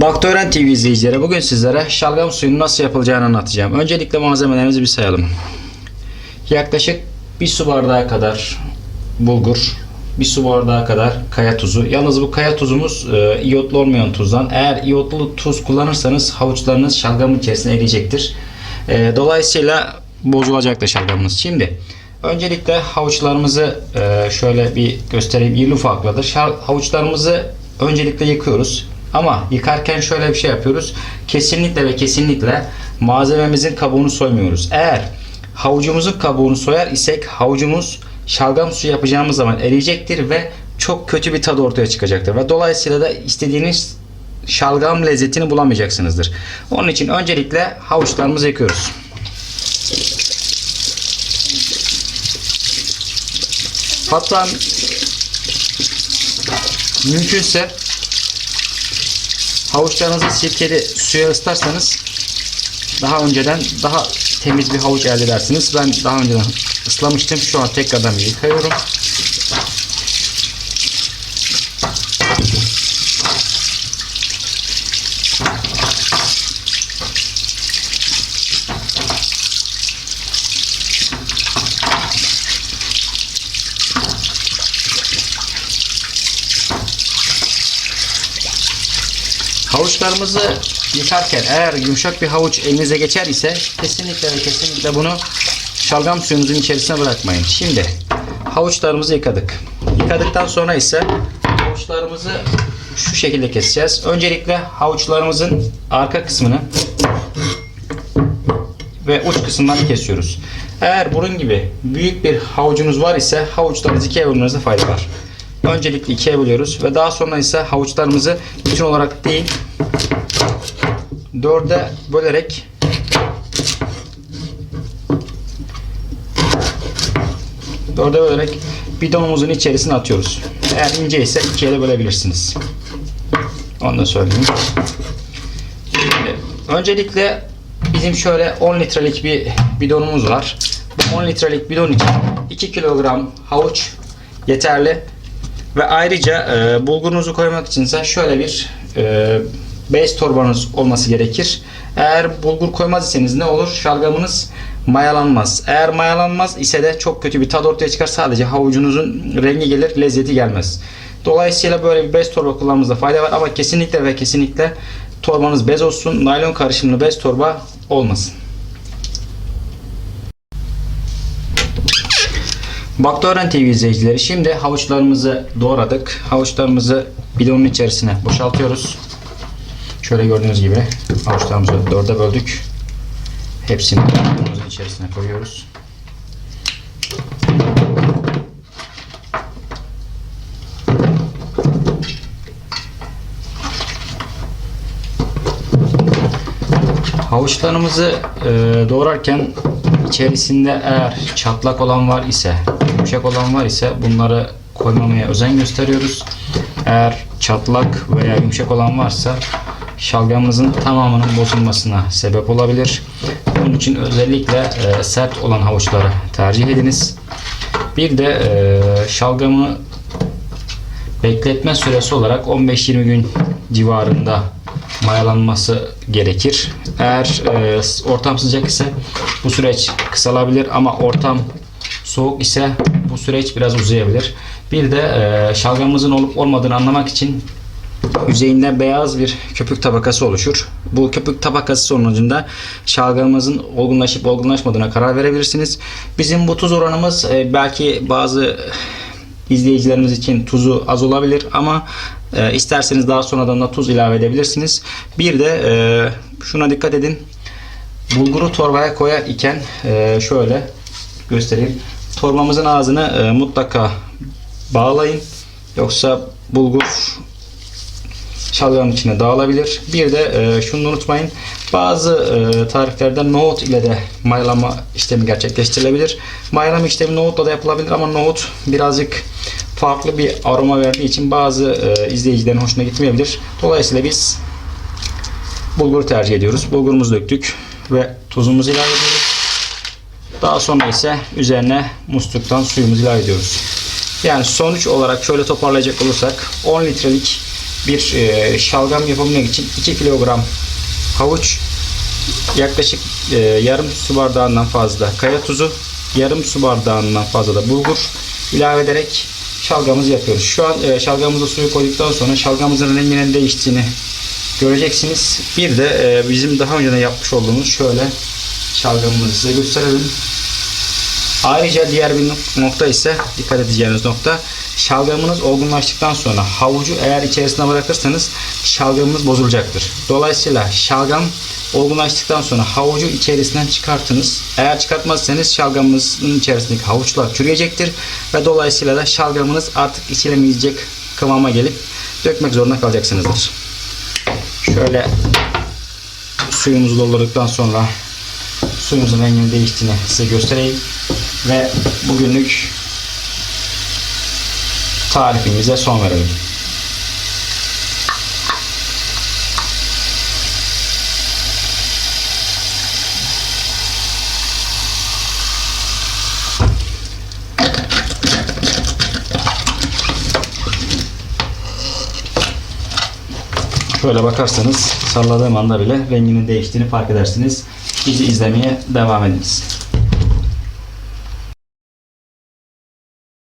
Baktören TV izleyicileri bugün sizlere şalgam suyunun nasıl yapılacağını anlatacağım. Öncelikle malzemelerimizi bir sayalım. Yaklaşık bir su bardağı kadar bulgur, bir su bardağı kadar kaya tuzu. Yalnız bu kaya tuzumuz e, iyotlu olmayan tuzdan. Eğer iyotlu tuz kullanırsanız havuçlarınız şalgamın içerisine eriyecektir. E, dolayısıyla bozulacaktır şalgamınız. Şimdi öncelikle havuçlarımızı e, şöyle bir göstereyim. İrli ufaklıdır. Şal- Havuçlarımızı öncelikle yıkıyoruz. Ama yıkarken şöyle bir şey yapıyoruz. Kesinlikle ve kesinlikle malzememizin kabuğunu soymuyoruz. Eğer havucumuzun kabuğunu soyar isek havucumuz şalgam suyu yapacağımız zaman eriyecektir ve çok kötü bir tadı ortaya çıkacaktır. Ve dolayısıyla da istediğiniz şalgam lezzetini bulamayacaksınızdır. Onun için öncelikle havuçlarımızı yıkıyoruz. Hatta mümkünse havuçlarınızı sirkeli suya ıslarsanız daha önceden daha temiz bir havuç elde edersiniz. Ben daha önceden ıslamıştım. Şu an tekrardan bir yıkıyorum. Havuçlarımızı yıkarken eğer yumuşak bir havuç elinize geçer ise kesinlikle kesinlikle bunu şalgam suyunuzun içerisine bırakmayın. Şimdi havuçlarımızı yıkadık. Yıkadıktan sonra ise havuçlarımızı şu şekilde keseceğiz. Öncelikle havuçlarımızın arka kısmını ve uç kısımlarını kesiyoruz. Eğer bunun gibi büyük bir havucunuz var ise havuçlarınızı ikiye bölmenizde fayda var. Öncelikle ikiye bölüyoruz ve daha sonra ise havuçlarımızı bütün olarak değil dörde bölerek dörde bölerek bidonumuzun içerisine atıyoruz. Eğer ince ise ikiye de bölebilirsiniz. Onu da söyleyeyim. Şimdi, öncelikle bizim şöyle 10 litrelik bir bidonumuz var. Bu 10 litrelik bidon için 2 kilogram havuç yeterli. Ve ayrıca e, bulgurunuzu koymak içinse şöyle bir e, bez torbanız olması gerekir. Eğer bulgur koymaz iseniz ne olur? Şalgamınız mayalanmaz. Eğer mayalanmaz ise de çok kötü bir tad ortaya çıkar. Sadece havucunuzun rengi gelir, lezzeti gelmez. Dolayısıyla böyle bir bez torba kullanmanızda fayda var ama kesinlikle ve kesinlikle torbanız bez olsun. Naylon karışımlı bez torba olmasın. Baktören TV izleyicileri şimdi havuçlarımızı doğradık. Havuçlarımızı bidonun içerisine boşaltıyoruz. Şöyle gördüğünüz gibi havuçlarımızı dörde böldük. Hepsini bidonumuzun içerisine koyuyoruz. Havuçlarımızı e, doğrarken içerisinde eğer çatlak olan var ise, yumuşak olan var ise bunları koymamaya özen gösteriyoruz. Eğer çatlak veya yumuşak olan varsa şalgamımızın tamamının bozulmasına sebep olabilir. Bunun için özellikle e, sert olan havuçları tercih ediniz. Bir de e, şalgamı bekletme süresi olarak 15-20 gün civarında mayalanması gerekir. Eğer e, ortam sıcak ise bu süreç kısalabilir ama ortam soğuk ise bu süreç biraz uzayabilir. Bir de e, şalgamımızın olup olmadığını anlamak için yüzeyinde beyaz bir köpük tabakası oluşur. Bu köpük tabakası sonucunda şalgamımızın olgunlaşıp olgunlaşmadığına karar verebilirsiniz. Bizim bu tuz oranımız e, belki bazı izleyicilerimiz için tuzu az olabilir ama e, isterseniz daha sonradan da tuz ilave edebilirsiniz. Bir de e, şuna dikkat edin. Bulguru torbaya koyar iken e, şöyle göstereyim. Torbamızın ağzını e, mutlaka bağlayın. Yoksa bulgur şalgamın içine dağılabilir. Bir de e, şunu unutmayın. Bazı e, tariflerde nohut ile de mayalama işlemi gerçekleştirilebilir. Mayalama işlemi nohutla da yapılabilir ama nohut birazcık farklı bir aroma verdiği için bazı e, izleyicilerin hoşuna gitmeyebilir. Dolayısıyla biz bulgur tercih ediyoruz. Bulgurumuzu döktük ve tuzumuzu ilave ediyoruz. Daha sonra ise üzerine musluktan suyumuzu ilave ediyoruz. Yani sonuç olarak şöyle toparlayacak olursak 10 litrelik bir e, şalgam yapabilmek için 2 kilogram havuç, yaklaşık e, yarım su bardağından fazla kaya tuzu, yarım su bardağından fazla da bulgur ilave ederek şalgamımızı yapıyoruz. Şu an e, şalgamımıza suyu koyduktan sonra şalgamımızın renginin değiştiğini göreceksiniz. Bir de e, bizim daha önceden yapmış olduğumuz şöyle şalgamımızı size gösterelim. Ayrıca diğer bir nok- nokta ise dikkat edeceğiniz nokta şalgamınız olgunlaştıktan sonra havucu eğer içerisine bırakırsanız şalgamınız bozulacaktır. Dolayısıyla şalgam olgunlaştıktan sonra havucu içerisinden çıkartınız. Eğer çıkartmazsanız şalgamınızın içerisindeki havuçlar çürüyecektir ve dolayısıyla da şalgamınız artık içilemeyecek kıvama gelip dökmek zorunda kalacaksınızdır. Şöyle suyumuzu doldurduktan sonra suyumuzun renginin değiştiğini size göstereyim ve bugünlük tarifimize son verelim. Şöyle bakarsanız salladığım anda bile renginin değiştiğini fark edersiniz. Bizi izlemeye devam ediniz.